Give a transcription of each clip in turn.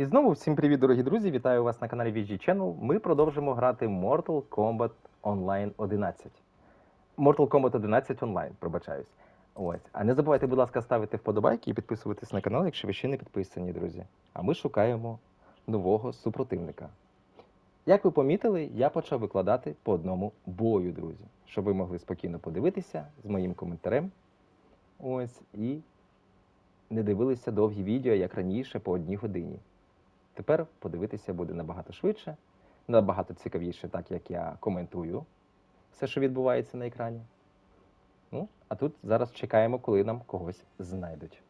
І знову всім привіт, дорогі друзі! Вітаю вас на каналі VG Channel. Ми продовжимо грати Mortal Kombat Online 11. Mortal Kombat 11 онлайн, пробачаюсь. Ось. А не забувайте, будь ласка, ставити вподобайки і підписуватись на канал, якщо ви ще не підписані, друзі. А ми шукаємо нового супротивника. Як ви помітили, я почав викладати по одному бою, друзі, щоб ви могли спокійно подивитися з моїм коментарем. Ось і не дивилися довгі відео, як раніше, по одній годині. Тепер подивитися буде набагато швидше, набагато цікавіше, так як я коментую все, що відбувається на екрані. Ну, а тут зараз чекаємо, коли нам когось знайдуть.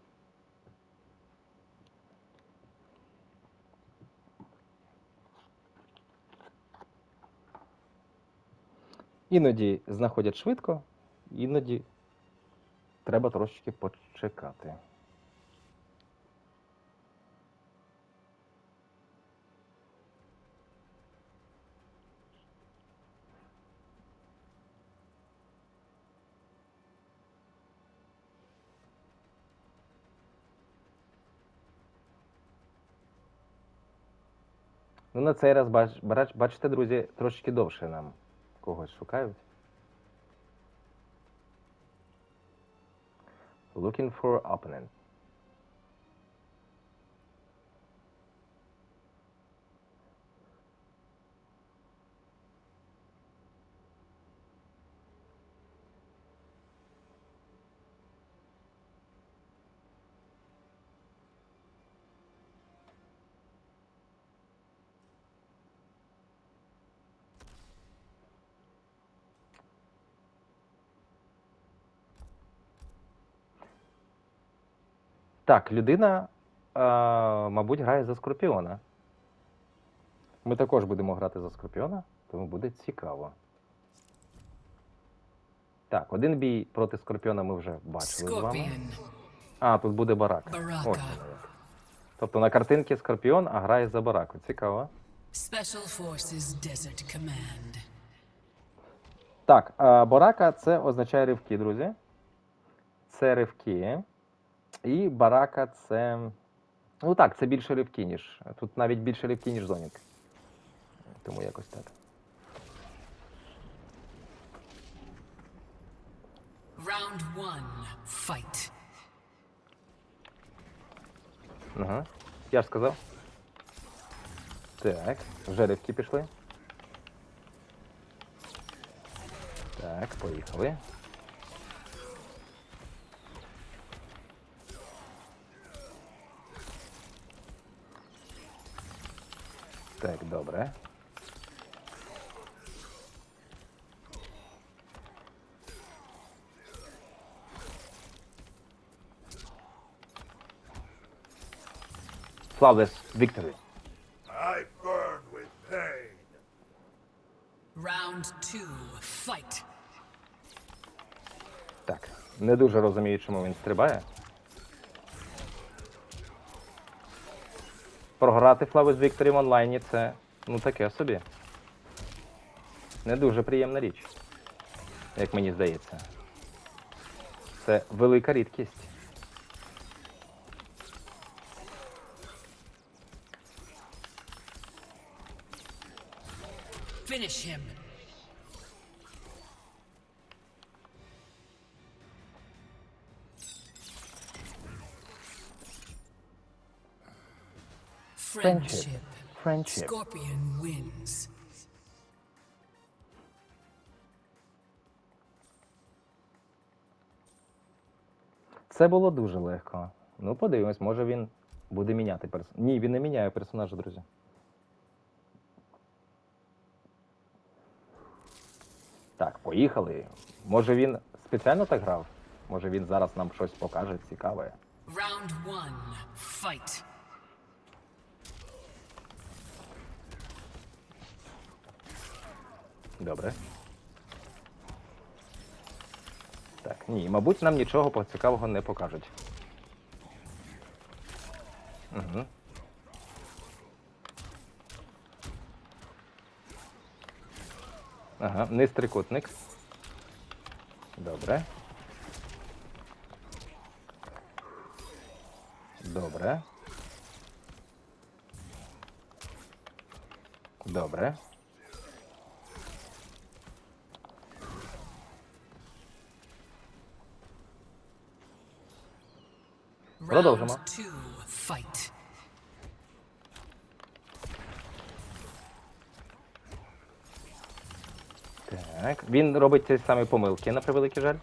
Іноді знаходять швидко, іноді треба трошечки почекати. Ну, на цей раз, бач, бач- бачите, друзі, трошечки довше нам когось шукають. Looking for opponent. Так, людина, е, мабуть, грає за Скорпіона. Ми також будемо грати за Скорпіона, тому буде цікаво. Так, один бій проти Скорпіона ми вже бачили з вами. А, тут буде барак. Ось. Тобто на картинці Скорпіон, а грає за бараку. Цікаво. Special Forces Desert Command. Так, е, барака це означає ривки, друзі. Це ривки. І барака це. Ну так, це більше ривки, ніж. Тут навіть більше ривки, ніж зонік. Тому якось так. Round one. Fight. Ага. Я ж сказав. Так, вже ривки пішли. Так, поїхали. Так, добре. Flawless victory. I burn with pain. Round two. Fight. Так, не дуже розумію, чому він стрибає. Програти Флаву з Вікторів в онлайні це ну таке собі. Не дуже приємна річ, як мені здається. Це велика рідкість. Finish him. Friendship. Friendship. Scorpion wins. Це було дуже легко. Ну, подивимось, може він буде міняти персонаж. Ні, він не міняє персонажа, друзі. Так, поїхали. Може він спеціально так грав? Може він зараз нам щось покаже цікаве. Round one. Fight. Добре. Так, ні, мабуть, нам нічого цікавого не покажуть. Угу. Ага, низ трикутник. Добре. Добре. Добре. Продовжимо. Так. Він робить ті самі помилки, на превеликий жаль.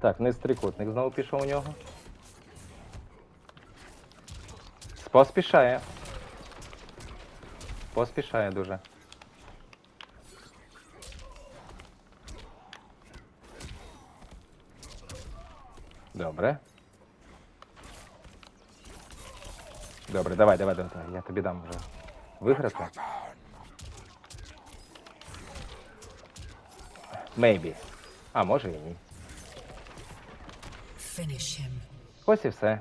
Так, низ трикутник знову пішов у нього. Поспішає. Поспішає дуже. Добре. Добре, давай, давай, давай. Я тобі дам вже виграти. Maybe. А може і ні. Ось і все.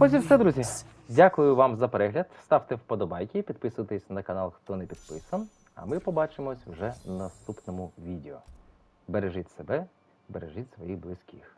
Ось і все, друзі. Дякую вам за перегляд. Ставте вподобайки, підписуйтесь на канал, хто не підписан. А ми побачимось вже в наступному відео. Бережіть себе, бережіть своїх близьких.